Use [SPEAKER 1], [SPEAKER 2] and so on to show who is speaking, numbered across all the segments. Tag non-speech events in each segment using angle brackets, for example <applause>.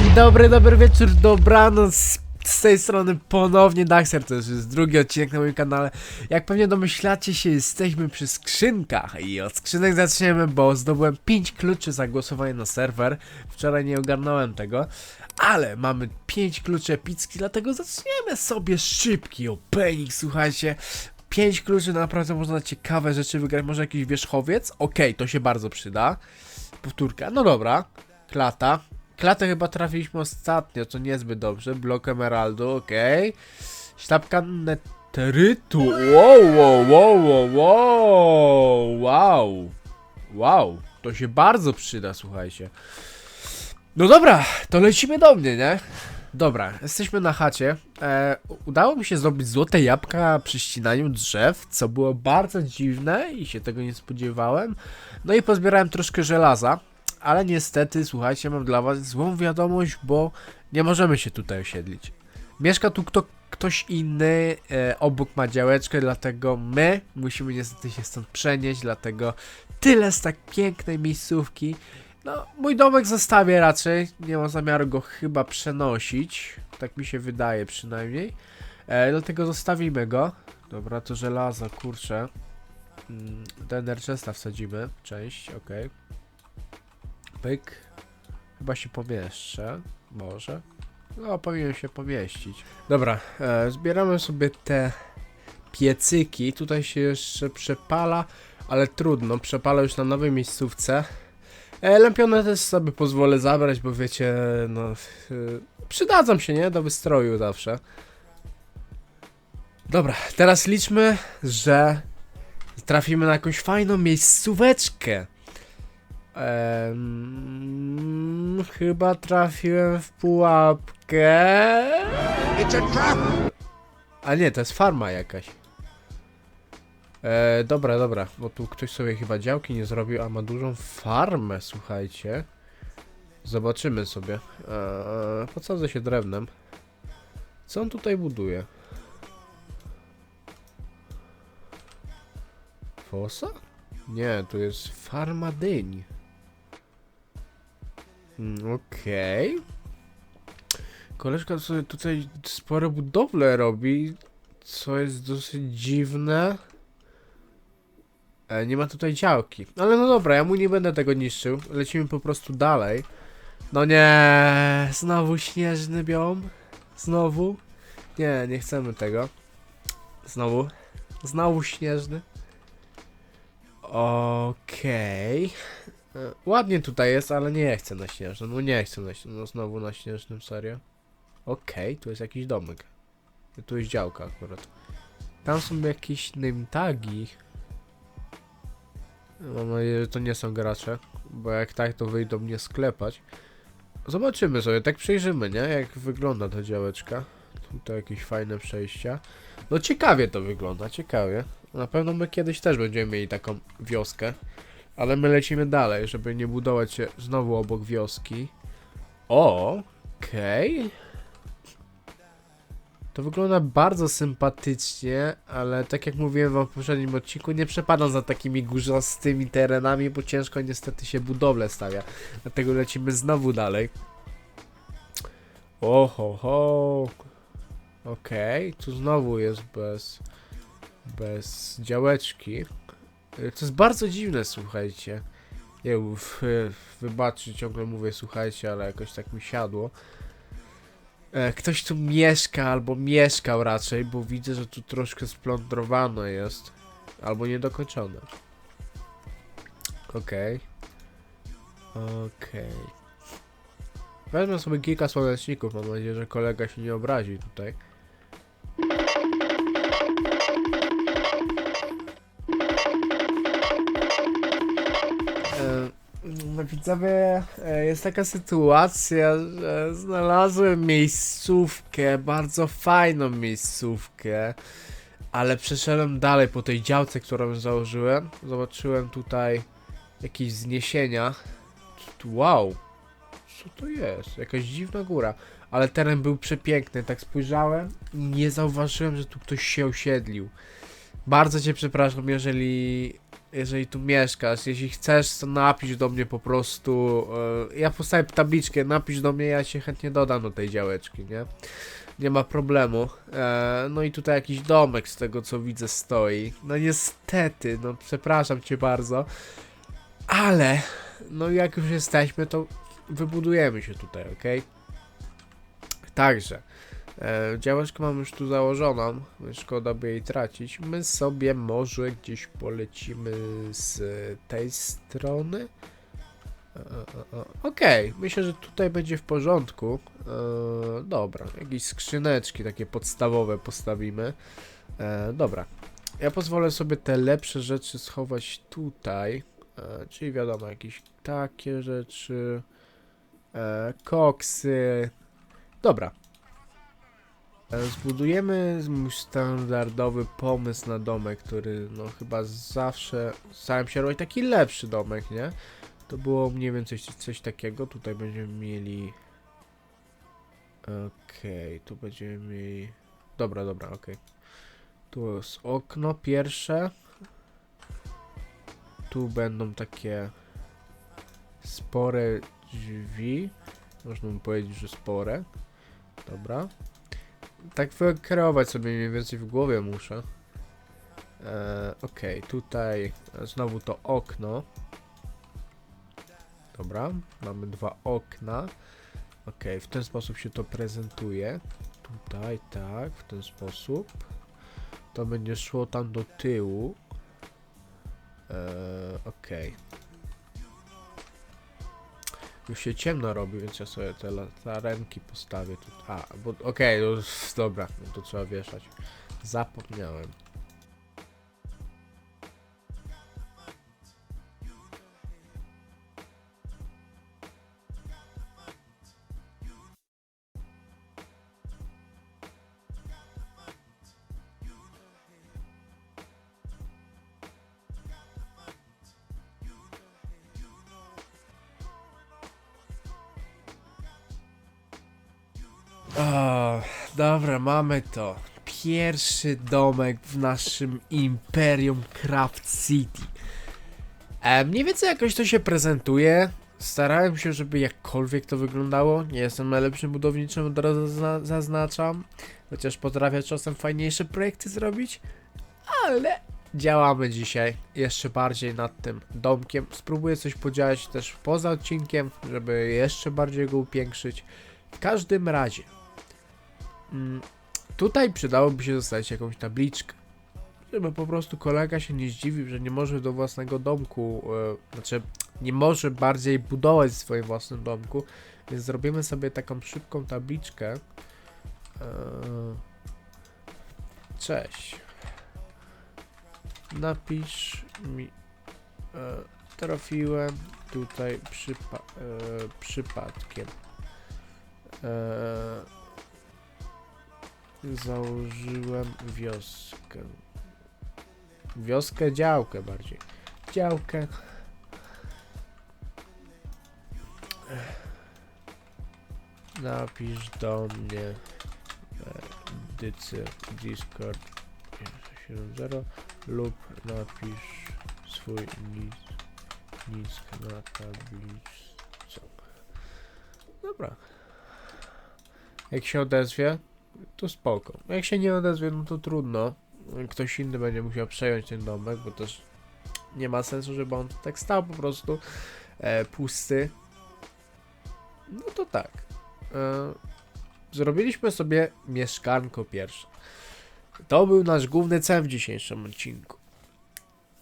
[SPEAKER 1] Dzień dobry, dobry wieczór, dobranoc. Z tej strony ponownie Daxer, to już jest drugi odcinek na moim kanale. Jak pewnie domyślacie się, jesteśmy przy skrzynkach i od skrzynek zaczniemy, bo zdobyłem 5 kluczy za głosowanie na serwer. Wczoraj nie ogarnąłem tego, ale mamy 5 kluczy epicki, dlatego zaczniemy sobie szybki opening, słuchajcie. 5 kluczy, naprawdę można ciekawe rzeczy wygrać, może jakiś wierzchowiec? Okej, to się bardzo przyda. Powtórka, no dobra. Klata. Klatę chyba trafiliśmy ostatnio, co niezbyt dobrze. Blok emeraldu, okej. Sztabka netrytu. Wow, wow, wow, wow, wow. Wow. Wow. To się bardzo przyda, słuchajcie. No dobra, to lecimy do mnie, nie? Dobra, jesteśmy na chacie. E, udało mi się zrobić złote jabłka przy ścinaniu drzew, co było bardzo dziwne i się tego nie spodziewałem. No i pozbierałem troszkę żelaza, ale niestety, słuchajcie, mam dla was złą wiadomość, bo nie możemy się tutaj osiedlić. Mieszka tu kto, ktoś inny, e, obok ma działeczkę, dlatego my musimy niestety się stąd przenieść, dlatego tyle z tak pięknej miejscówki. No, mój domek zostawię raczej, nie mam zamiaru go chyba przenosić, tak mi się wydaje przynajmniej. E, dlatego zostawimy go. Dobra, to żelazo, kurczę. Mm, Do wsadzimy, część, okej. Pyk. Chyba się pomieszczę. Może. No, powinien się pomieścić. Dobra, e, zbieramy sobie te piecyki. Tutaj się jeszcze przepala, ale trudno. Przepala już na nowej miejscówce. E, lempione też sobie pozwolę zabrać, bo wiecie, no... E, przydadzą się, nie? Do wystroju zawsze. Dobra, teraz liczmy, że trafimy na jakąś fajną miejscóweczkę. Em, chyba trafiłem w pułapkę. A nie, to jest farma jakaś. E, dobra, dobra, bo tu ktoś sobie chyba działki nie zrobił, a ma dużą farmę, słuchajcie. Zobaczymy sobie. E, podsadzę się drewnem. Co on tutaj buduje? Fosa? Nie, to jest farma dyń. Mm, Okej. Koleżka sobie tutaj spore budowle robi, co jest dosyć dziwne. E, nie ma tutaj działki. Ale no dobra, ja mu nie będę tego niszczył. Lecimy po prostu dalej. No nie, znowu śnieżny biom. Znowu. Nie, nie chcemy tego. Znowu. Znowu śnieżny. Okej. E, Ładnie tutaj jest, ale nie chcę na śnieżnym. No nie chcę na śnieżnym. No znowu na śnieżnym, serio. Okej, tu jest jakiś domek. Tu jest działka akurat. Tam są jakieś name tagi. Mam nadzieję, że to nie są gracze, bo jak tak, to wyjdą mnie sklepać. Zobaczymy sobie, tak przejrzymy, nie? Jak wygląda ta działeczka. Tutaj jakieś fajne przejścia. No ciekawie to wygląda, ciekawie. Na pewno my kiedyś też będziemy mieli taką wioskę. Ale my lecimy dalej, żeby nie budować się znowu obok wioski. O, okej. To wygląda bardzo sympatycznie, ale tak jak mówiłem wam w poprzednim odcinku, nie przepadam za takimi górzastymi terenami, bo ciężko niestety się budowle stawia. Dlatego lecimy znowu dalej. Oho, ho. Okej, tu znowu jest bez bez działeczki. To jest bardzo dziwne, słuchajcie. Nie wiem, w- wybaczcie, ciągle mówię słuchajcie, ale jakoś tak mi siadło. E, Ktoś tu mieszka, albo mieszkał raczej, bo widzę, że tu troszkę splądrowane jest. Albo niedokończone. Okej. Okej. Wezmę sobie kilka słoneczników, mam nadzieję, że kolega się nie obrazi tutaj. Widzowie, e, jest taka sytuacja, że znalazłem miejscówkę, bardzo fajną miejscówkę, ale przeszedłem dalej po tej działce, którą założyłem. Zobaczyłem tutaj jakieś zniesienia. Wow, co to jest? Jakaś dziwna góra. Ale teren był przepiękny, tak spojrzałem i nie zauważyłem, że tu ktoś się osiedlił. Bardzo cię przepraszam, jeżeli jeżeli tu mieszkasz, jeśli chcesz, to napisz do mnie po prostu. e, ja postawię tabliczkę, napisz do mnie, ja się chętnie dodam do tej działeczki, nie? Nie ma problemu. E, no i tutaj jakiś domek z tego co widzę stoi. No niestety, no przepraszam cię bardzo. Ale, no jak już jesteśmy, to wybudujemy się tutaj, ok? Także. E, mam już tu założoną, szkoda by jej tracić. My sobie może gdzieś polecimy z tej strony. E, e, e, Okej, myślę, że tutaj będzie w porządku. Dobra, jakieś skrzyneczki takie podstawowe postawimy. Dobra, ja pozwolę sobie te lepsze rzeczy schować tutaj. Czyli wiadomo, jakieś takie rzeczy. Koksy. Dobra. E, Zbudujemy mój standardowy pomysł na domek, który no chyba zawsze starałem się robić taki lepszy domek, nie? To było mniej więcej coś, takiego. Tutaj będziemy mieli. Okej, tu będziemy mieli. Dobra, dobra, okej. Tu jest okno pierwsze. Tu będą takie spore drzwi. Można by powiedzieć, że spore. Dobra. Tak wykreować sobie mniej więcej w głowie muszę. E, Okej, tutaj znowu to okno. Dobra, mamy dwa okna. Okej, w ten sposób się to prezentuje. Tutaj, tak, w ten sposób. To będzie szło tam do tyłu. E, Okej. Już się ciemno robi, więc ja sobie te latarenki postawię tu. A, bo okej, okay, dobra, no to trzeba wieszać. Zapomniałem. Dobra, mamy to. Pierwszy domek w naszym Imperium Craft City. E, mniej więcej jakoś to się prezentuje. Starałem się, żeby jakkolwiek to wyglądało. Nie jestem najlepszym budowniczym, od razu zazna- zaznaczam. Chociaż potrafię czasem fajniejsze projekty zrobić. Ale działamy dzisiaj jeszcze bardziej nad tym domkiem. Spróbuję coś podziałać też poza odcinkiem, żeby jeszcze bardziej go upiększyć. W każdym razie. Mm, Tutaj przydałoby się zostawić jakąś tabliczkę, żeby po prostu kolega się nie zdziwił, że nie może do własnego domku, e, znaczy nie może bardziej budować w swoim własnym domku, więc zrobimy sobie taką szybką tabliczkę. E, cześć. Napisz mi, e, trafiłem tutaj przypa e, przypadkiem. E, założyłem wioskę. Wioskę, działkę bardziej. Działkę. Napisz do mnie e, dycy Discord 70 lub napisz swój nic, nick na tabliczce. Dobra. Jak się odezwie, to spoko. Jak się nie odezwie, no to trudno. Ktoś inny będzie musiał przejąć ten domek, bo też nie ma sensu, żeby on tak stał po prostu e, pusty. No to tak. E, zrobiliśmy sobie mieszkanko pierwsze. To był nasz główny cel w dzisiejszym odcinku.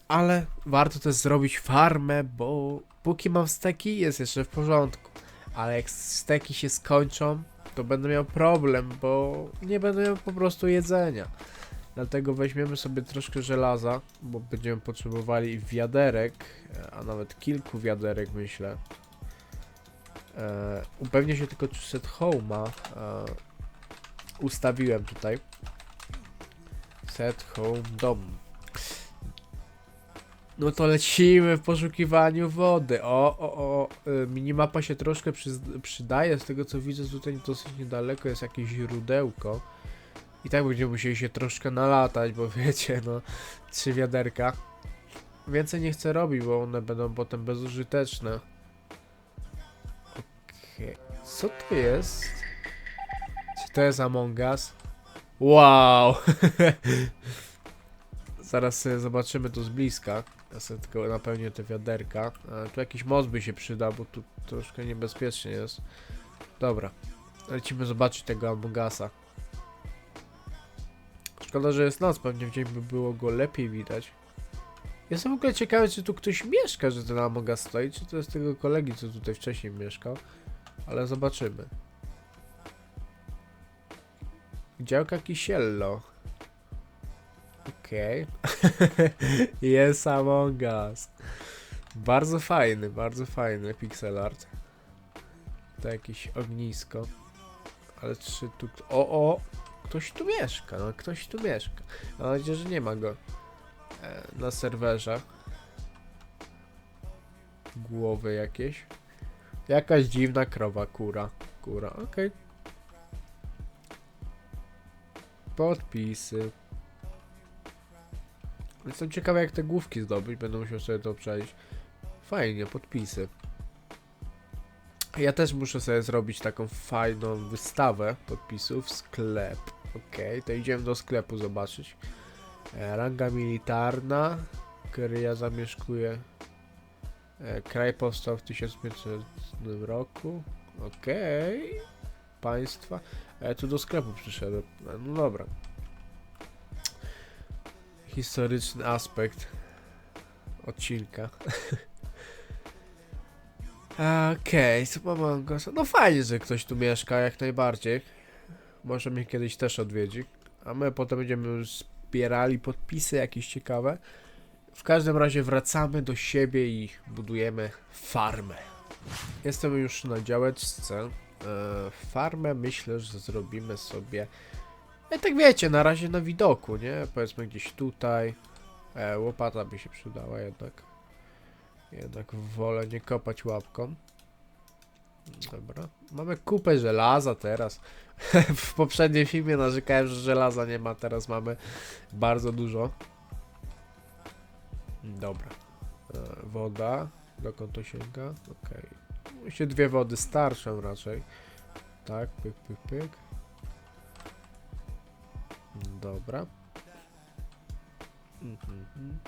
[SPEAKER 1] Ale warto też zrobić farmę, bo póki mam steki jest jeszcze w porządku. Ale jak steki się skończą, to będę miał problem, bo nie będę miał po prostu jedzenia. Dlatego weźmiemy sobie troszkę żelaza, bo będziemy potrzebowali wiaderek, e, a nawet kilku wiaderek myślę. E, upewnię się tylko czy set home'a e, ustawiłem tutaj. Set home dom. No to lecimy w poszukiwaniu wody. O, o, o. y, Minimapa się troszkę przyz- przydaje. Z tego co widzę, tutaj dosyć niedaleko jest jakieś źródełko. I tak będziemy musieli się troszkę nalatać, bo <laughs> wiecie, no, trzy wiaderka. więcej nie chcę robić, bo one będą potem bezużyteczne. Okej. Co to jest? Czy to jest Among Us? Wow! <laughs> Zaraz zobaczymy to z bliska. Ja sobie tylko napełnię te wiaderka. A, tu jakiś most by się przydał, bo tu troszkę niebezpiecznie jest. Dobra. Lecimy zobaczyć tego Among Usa. Szkoda, że jest noc, pewnie w dzień by było go lepiej widać. Jestem w ogóle ciekawy, czy tu ktoś mieszka, że ten Among Us stoi, czy to jest tego kolegi, co tutaj wcześniej mieszkał. Ale zobaczymy. Działka Kisiello. Okej. <laughs> jest Among Us. Bardzo fajny, bardzo fajny pixel art. To jakieś ognisko. Ale czy tu... O, o! Ktoś tu mieszka, no ktoś tu mieszka. Mam nadzieję, że nie ma go e, na serwerze. Głowy jakieś. Jakaś dziwna krowa, kura. Kura, okej. Podpisy. Jestem ciekawy jak te główki zdobyć, będę musiał sobie to przejść. Fajnie, podpisy. Ja też muszę sobie zrobić taką fajną wystawę podpisów. Sklep. Okej, to idziemy do sklepu zobaczyć. E, ranga militarna. Kryja zamieszkuje. E, kraj powstał w 1500 roku. Okej. Państwa. E, tu do sklepu przyszedłem. E, no dobra. Historyczny aspekt odcinka. <laughs> Okej, co mam? No fajnie, że ktoś tu mieszka, jak najbardziej. Może mnie kiedyś też odwiedzi. A my potem będziemy zbierali podpisy jakieś ciekawe. W każdym razie wracamy do siebie i budujemy farmę. Jestem już na działeczce. E, farmę myślę, że zrobimy sobie. E, tak wiecie, na razie na widoku, nie? Powiedzmy gdzieś tutaj. E, łopata by się przydała jednak. Jednak wolę nie kopać łapką. Dobra. Mamy kupę żelaza teraz. <laughs> w poprzednim filmie narzekałem, że żelaza nie ma, teraz mamy bardzo dużo. Dobra. E, woda. Dokąd to sięga? Okej. Okay. się dwie wody starszą raczej. Tak, pyk, pyk, pyk. Dobra. Mhm.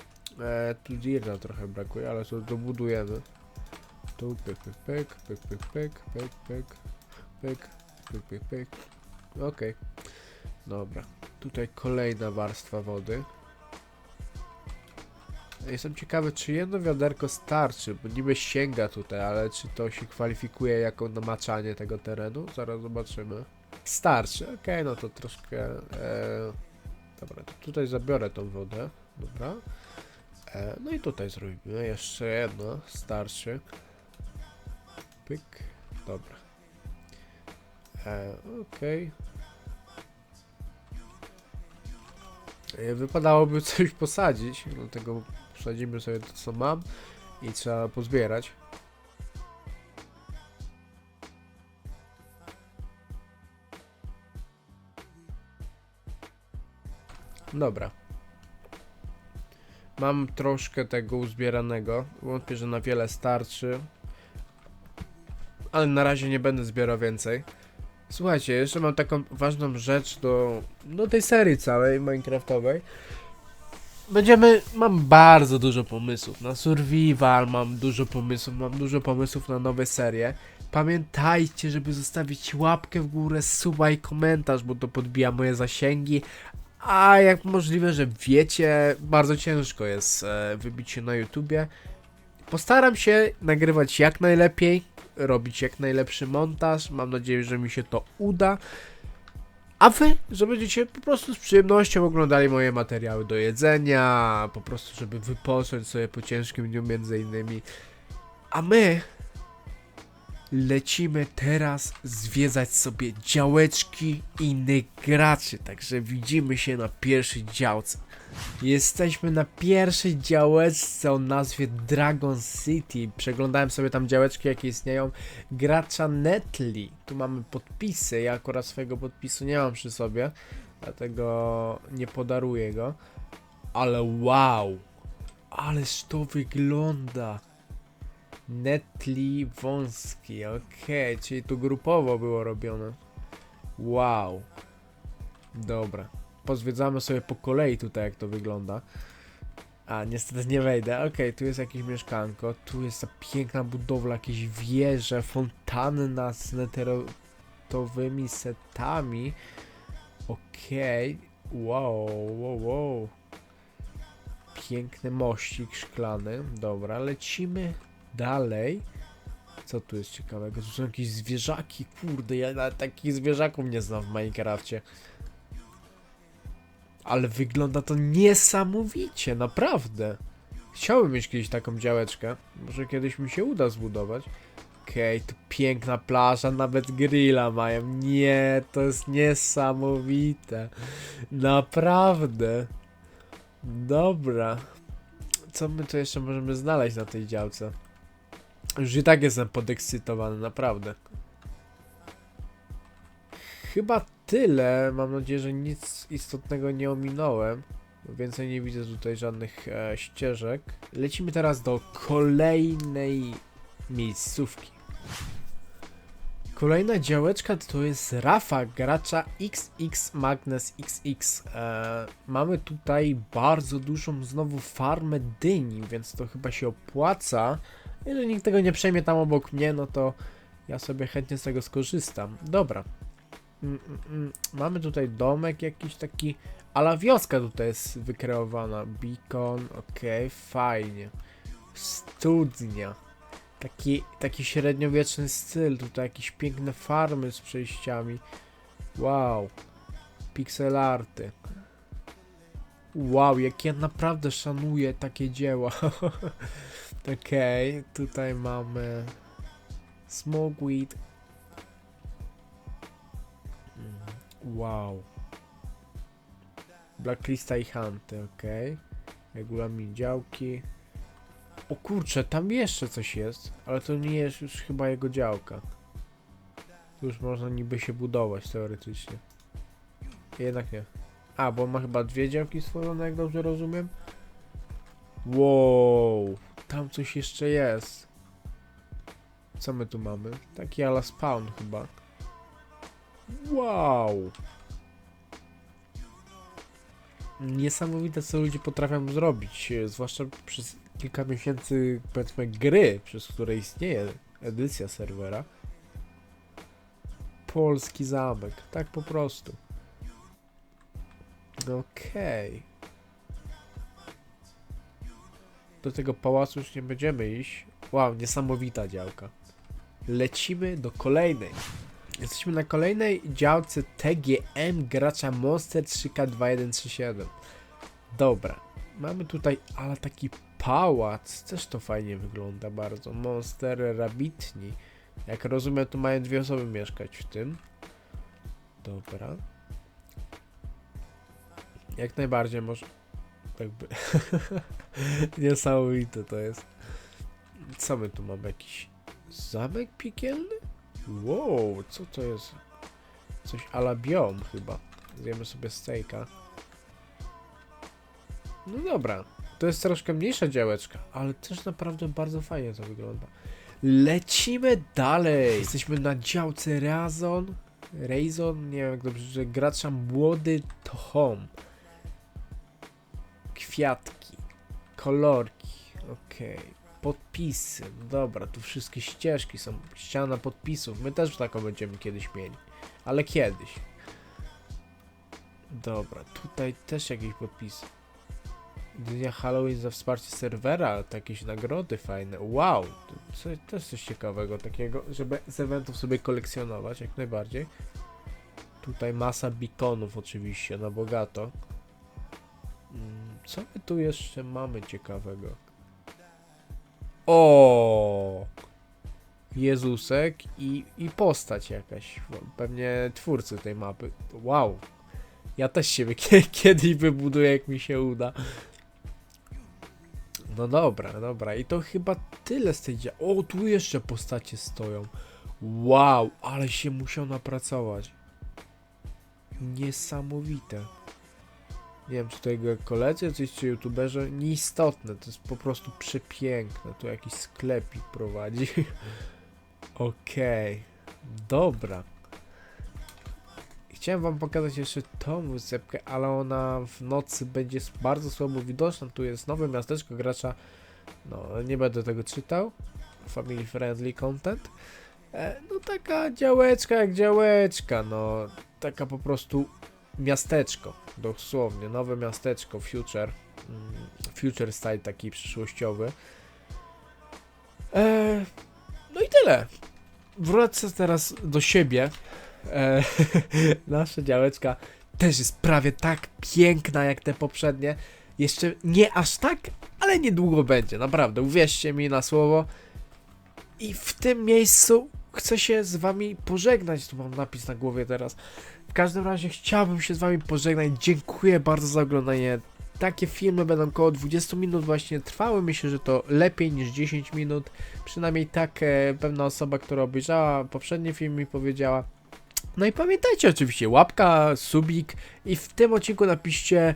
[SPEAKER 1] E, tu dirta trochę brakuje, ale to dobudujemy. Tu pyk, pyk, pyk, pyk, pyk, pyk, pyk, pyk, pyk, pyk, pyk. Okej. Dobra. Tutaj kolejna warstwa wody. Jestem ciekawy, czy jedno wiaderko starczy, bo niby sięga tutaj, ale czy to się kwalifikuje jako namaczanie tego terenu? Zaraz zobaczymy. Starczy, okej, no to troszkę... E, dobra, to tutaj zabiorę tą wodę, dobra. E, no i tutaj zrobimy jeszcze jedno, starszy. Pyk, dobra. E, okej. E, Wypadałoby <laughs> coś posadzić, dlatego posadzimy sobie to co mam i trzeba pozbierać. Dobra. Mam troszkę tego uzbieranego. Wątpię, że na wiele starczy. Ale na razie nie będę zbierał więcej. Słuchajcie, jeszcze mam taką ważną rzecz do, do tej serii całej Minecraftowej. Będziemy, mam bardzo dużo pomysłów na survival, mam dużo pomysłów, mam dużo pomysłów na nowe serie. Pamiętajcie, żeby zostawić łapkę w górę, suba i komentarz, bo to podbija moje zasięgi. A jak możliwe, że wiecie, bardzo ciężko jest e, wybić się na YouTubie. Postaram się nagrywać jak najlepiej, robić jak najlepszy montaż. Mam nadzieję, że mi się to uda. A wy, że będziecie po prostu z przyjemnością oglądali moje materiały do jedzenia, po prostu, żeby wypocząć sobie po ciężkim dniu między innymi. A my lecimy teraz zwiedzać sobie działeczki innych graczy, także widzimy się na pierwszej działce. Jesteśmy na pierwszej działeczce o nazwie Dragon City. Przeglądałem sobie tam działeczki, jakie istnieją. Gracza Netly. Tu mamy podpisy. Ja akurat swojego podpisu nie mam przy sobie, dlatego nie podaruję go. Ale wow! ależ to wygląda. Netli wąski, okej, czyli tu grupowo było robione. Wow. Dobra. Pozwiedzamy sobie po kolei tutaj, jak to wygląda. A, niestety nie wejdę. Okej, tu jest jakieś mieszkanko. Tu jest ta piękna budowla, jakieś wieże, fontanna z neterotowymi setami. Okej. Wow, wow, wow. Piękny mościk szklany. Dobra, lecimy dalej. Co tu jest ciekawego? Tu są jakieś zwierzaki. Kurde, ja nawet takich zwierzaków nie znam w Minecrafcie. Ale wygląda to niesamowicie, naprawdę. Chciałbym mieć kiedyś taką działeczkę. Może kiedyś mi się uda zbudować. Okej, tu piękna plaża, nawet grilla mają. Nie, to jest niesamowite. Naprawdę. Dobra. Co my tu jeszcze możemy znaleźć na tej działce? Już i tak jestem podekscytowany, naprawdę. Chyba tyle. Mam nadzieję, że nic istotnego nie ominąłem. Więcej nie widzę tutaj żadnych e, ścieżek. Lecimy teraz do kolejnej miejscówki. Kolejna działeczka to jest Rafa gracza XX Magnes XX. E, mamy tutaj bardzo dużą znowu farmę dyni, więc to chyba się opłaca. Jeżeli nikt tego nie przejmie tam obok mnie, no to ja sobie chętnie z tego skorzystam. Dobra. Mm, mm, mm. Mamy tutaj domek jakiś taki, ale wioska tutaj jest wykreowana. Beacon, okej, fajnie. Studnia. Taki, taki średniowieczny styl, tutaj jakieś piękne farmy z przejściami. Wow. Pixel arty. Wow, jak ja naprawdę szanuję takie dzieła. <laughs> Okej, tutaj mamy Smokeweed. Mm, Wow. Blacklista i Hunty, okej. Regulamin działki. O kurczę, tam jeszcze coś jest, ale to nie jest już chyba jego działka. Tu już można niby się budować teoretycznie. Jednak nie. A, bo ma chyba dwie działki stworzone, jak dobrze rozumiem. Wow, tam coś jeszcze jest. Co my tu mamy? Taki ala spawn chyba. Wow. Niesamowite co ludzie potrafią zrobić, zwłaszcza przez kilka miesięcy powiedzmy gry, przez które istnieje edycja serwera. Polski zamek, tak po prostu. Okej. Do tego pałacu już nie będziemy iść. Wow, niesamowita działka. Lecimy do kolejnej. Jesteśmy na kolejnej działce TGM gracza Monster 3K2137. Dobra. Mamy tutaj, ale taki pałac. Też to fajnie wygląda bardzo. Monster Rabbitni. Jak rozumiem, tu mają dwie osoby mieszkać w tym. Dobra. Jak najbardziej może. Jakby. <laughs> Niesamowite to jest. Co my tu mamy? Jakiś zamek piekielny? Wow, co to jest? Coś ala biom chyba. Zjemy sobie steaka. No dobra. To jest troszkę mniejsza działeczka, ale też naprawdę bardzo fajnie to wygląda. Lecimy dalej. Jesteśmy na działce Razon. Razon, nie wiem jak dobrze, że gracza młody Tom. Kwiatki, kolorki, okej. Podpisy, no dobra, tu wszystkie ścieżki są, ściana podpisów. My też taką będziemy kiedyś mieli, ale kiedyś. Dobra, tutaj też jakieś podpisy. Dnia Halloween za wsparcie serwera, to jakieś nagrody fajne. Wow, to co, też coś ciekawego takiego, żeby z eventów sobie kolekcjonować, jak najbardziej. Tutaj masa beaconów oczywiście, na bogato. Mm, Co my tu jeszcze mamy ciekawego? O! Jezusek i, i postać jakaś. Pewnie twórcy tej mapy. Wow. Ja też siebie <laughs> kie- kiedyś wybuduję, jak mi się uda. No dobra, dobra. I to chyba tyle z tej dzia... O, tu jeszcze postacie stoją. Wow, ale się musiał napracować. Niesamowite. Nie wiem, czy to jego koledzy, coś, czy youtuberzy. Nieistotne, to jest po prostu przepiękne. Tu jakiś sklepik prowadzi. <laughs> Okej, dobra. Chciałem wam pokazać jeszcze tą wysepkę, ale ona w nocy będzie bardzo słabo widoczna. Tu jest nowe miasteczko gracza. No, nie będę tego czytał. Family friendly content. E, no taka działeczka jak działeczka, no. Taka po prostu miasteczko, dosłownie. Nowe miasteczko, future. Mm, future style taki przyszłościowy. E, no i tyle. Wrócę teraz do siebie. E, <laughs> nasza działeczka też jest prawie tak piękna jak te poprzednie. Jeszcze nie aż tak, ale niedługo będzie, naprawdę. Uwierzcie mi na słowo. I w tym miejscu chcę się z wami pożegnać. Tu mam napis na głowie teraz. W każdym razie chciałbym się z wami pożegnać. Dziękuję bardzo za oglądanie. Takie filmy będą około 20 minut właśnie trwały. Myślę, że to lepiej niż 10 minut. Przynajmniej tak e, pewna osoba, która obejrzała poprzedni film mi powiedziała. No i pamiętajcie oczywiście, łapka, subik i w tym odcinku napiszcie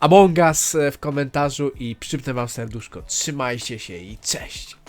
[SPEAKER 1] Among Us w komentarzu i przypnę wam serduszko. Trzymajcie się i cześć!